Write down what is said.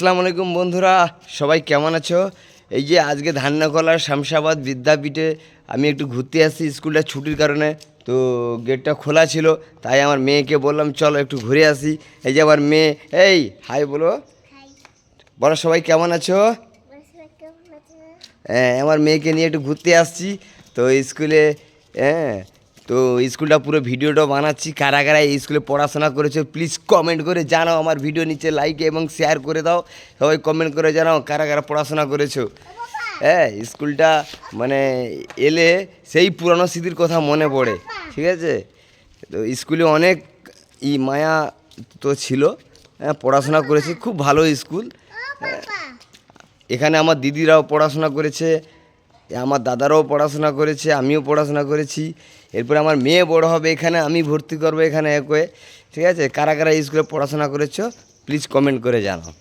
আসসালামু আলাইকুম বন্ধুরা, সবাই কেমন আছো? এই যে আজকে ধান্যকলার শামসাবাদ বিদ্যাপীঠে আমি একটু ঘুরতে আসছি, স্কুলটা ছুটির কারণে। তো গেটটা খোলা ছিল, তাই আমার মেয়েকে বললাম, চলো একটু ঘুরে আসি। এই যে আমার মেয়ে, এই, হাই বলো। বলো, সবাই কেমন আছো? হ্যাঁ আমার মেয়েকে নিয়ে একটু ঘুরতে আসছি। তো স্কুলে হ্যাঁ তো স্কুলটা পুরো ভিডিওটা বানাচ্ছি। কারা কারা এই স্কুলে পড়াশোনা করেছ প্লিজ কমেন্ট করে জানাও আমার ভিডিও নিচে লাইক এবং শেয়ার করে দাও। সবাই কমেন্ট করে জানাও কারা কারা পড়াশোনা করেছ। হ্যাঁ স্কুলটা মানে এলে সেই পুরনো স্মৃতির কথা মনে পড়ে ঠিক আছে? তো স্কুলে অনেক ই মায়া তো ছিল। হ্যাঁ পড়াশোনা করেছি খুব ভালো স্কুল। এখানে আমার দিদিরাও পড়াশোনা করেছে আমার দাদারাও পড়াশোনা করেছে, আমিও পড়াশোনা করেছি। এরপরে আমার মেয়ে বড় হবে এখানে, আমি ভর্তি করব এখানে একে ঠিক আছে? কারা কারা স্কুলে পড়াশোনা করেছ? প্লিজ কমেন্ট করে জানাও।